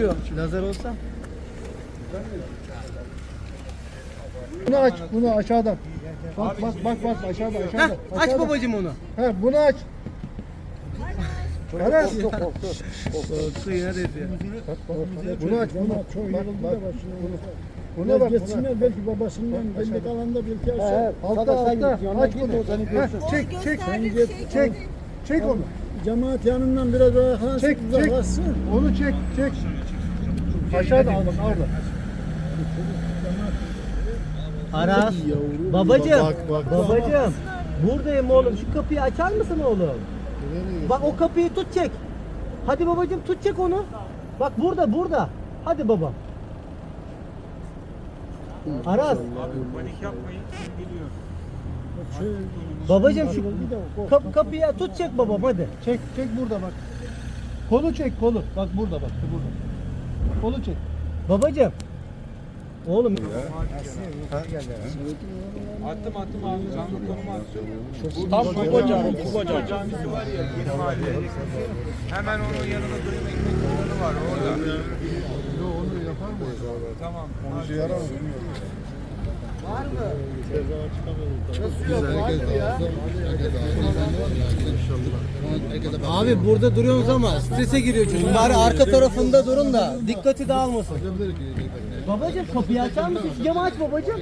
duruyor. Lazer olsa. Bunu aç, bunu aşağıdan. Bak bak bak bak aşağıda Heh, aşağıda. aç aşağıda. babacım onu. He bunu aç. Aras. Korktu dedi. Bunu aç, bunu. Bak bak. Bunu, buna bak. Buna. belki babasından belli kalanda belki He, altta altta. Aç bunu. Heh, çek çek. Çek. Çek onu. Cemaat yanından biraz daha Çek çek. Onu çek çek. Aşağıda al bak orada. Aras. Babacım. Bak, bak. Babacım. Buradayım oğlum. Şu kapıyı açar mısın oğlum? Bak o kapıyı tut çek. Hadi babacım tut çek onu. Bak burada burada. Hadi baba. Aras. Babacım şu kap- kapıya tut çek babam hadi. Çek çek burada bak. Kolu çek kolu. Bak burada bak. şu Burada. Kolu çek. Babacım. Oğlum Attım attım abi canlı konuma attım. Tam Kubaca, Kubaca camisi var ya mahallede. Hemen onun yanında duyum ekmek yolları var orada. Onu yapar mı? Tamam. Onu şey yarar mı? Abi burada duruyorsunuz ama strese giriyor çocuk. Bari arka tarafında durun da dikkati dağılmasın. Babacım kapıyı açar mısın? Şu camı aç babacım.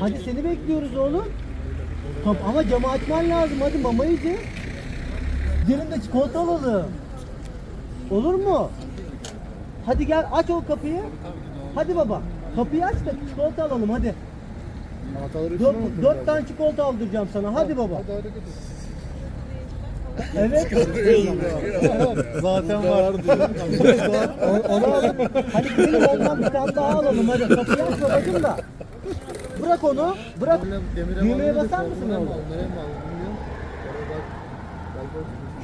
Hadi seni bekliyoruz oğlum. Kap ama camı açman lazım. Hadi mama yiyeceğiz. Gelin de çikolata alalım. Olur mu? Hadi gel aç o kapıyı. Hadi baba. Kapıyı aç da çikolata alalım hadi. Dört, dört tane çikolata aldıracağım sana. Hadi baba. Evet. Zaten var. O- Onu alalım. Hadi gidelim ondan bir tane daha alalım. Hadi kapıyı aç babacım da. Bırak onu. Bırak. Düğmeye basar mısın oğlum?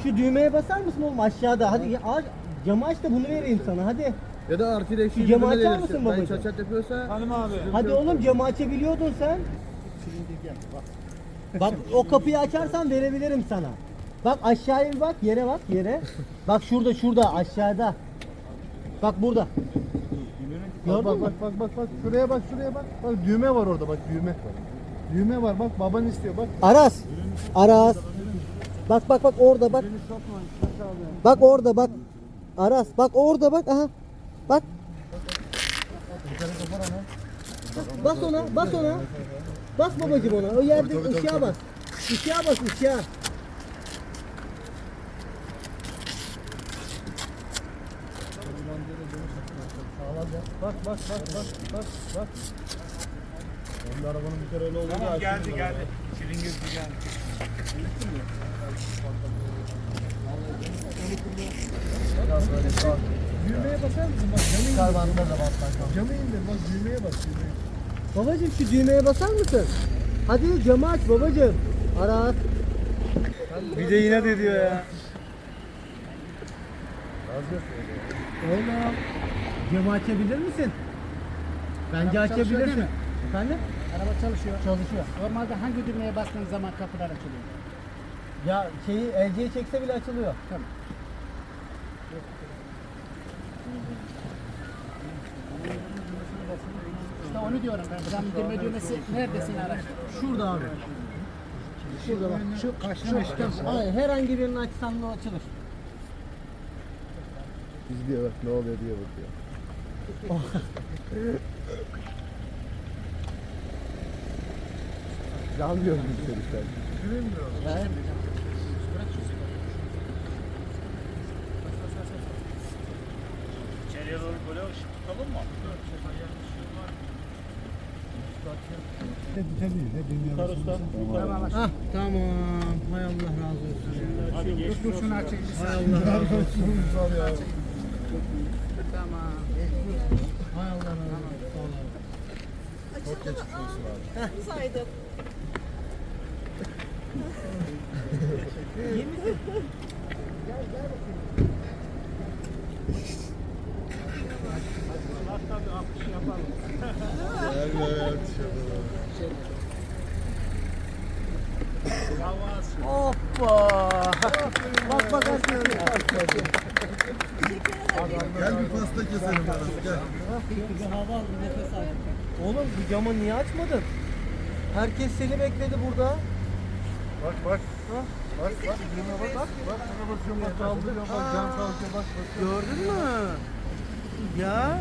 Şu düğmeye basar mısın oğlum aşağıda? Hadi ya- aç. Camı aç da bunu vereyim sana. Hadi. Ya da artı ile Şu camı açar mısın babacım? Çaçat yapıyorsa Hanım abi. Hadi oğlum camı açabiliyordun sen. Bak o kapıyı açarsan verebilirim sana. Bak aşağıya bir bak, yere bak, yere. Bak şurada, şurada, aşağıda. Bak burada. Bak Gördün bak mü? bak bak bak bak şuraya bak şuraya bak. Bak düğme var orada bak düğme. Düğme var bak baban istiyor bak. Aras. Aras. Bak bak bak orada bak. Bak orada bak. Aras bak orada bak aha. Bak. Bas ona, bas ona. Bas babacım ona. O yerde ışığa bas. Işığa bas, ışığa. Bak bak bak bak bak bak. Onun arabanın bir kere öyle oldu. Tamam geldi geldi. Çilingir geldi. Düğmeye basar mısın? Bak camı indir. Camı indir bak düğmeye bas düğmeye. Babacım şu düğmeye basar mısın? Hadi camı aç babacım. Aras. Bir de yine de diyor ya. Oğlum. Camı açabilir misin? Bence açabilirsin. Efendim? Araba çalışıyor. Çalışıyor. Normalde hangi düğmeye bastığınız zaman kapılar açılıyor? Ya şeyi elciye çekse bile açılıyor. İşte onu diyorum ben. Buradan indirme düğmesi neredesin araç? Şurada abi. Şurada bak. Şu karşına ışıktan. Hayır, herhangi birini açsan da açılır. İzliyor bak ne oluyor diye bakıyor. Yanmıyor bu işte. İçeriye doğru böyle ışık tutalım mı? Ah tamam. Hay Allah razı olsun. Hadi geç. Dur şunu açayım. Hay Allah razı olsun. Tamam. Hay Allah razı olsun. Sağ ol abi. saydım. İyi misin? Hoppa. Bak bak. Gel bir pasta keselim bana. Gel. Bir hava aldı nefes al. Oğlum bu camı niye açmadın? Herkes seni bekledi burada. Bak bak. Bak bak. Düğme bak. Bak bak. Sana basıyorum bak kaldırıyorum bak. Can kalkıyor bak. Gördün mü? Ya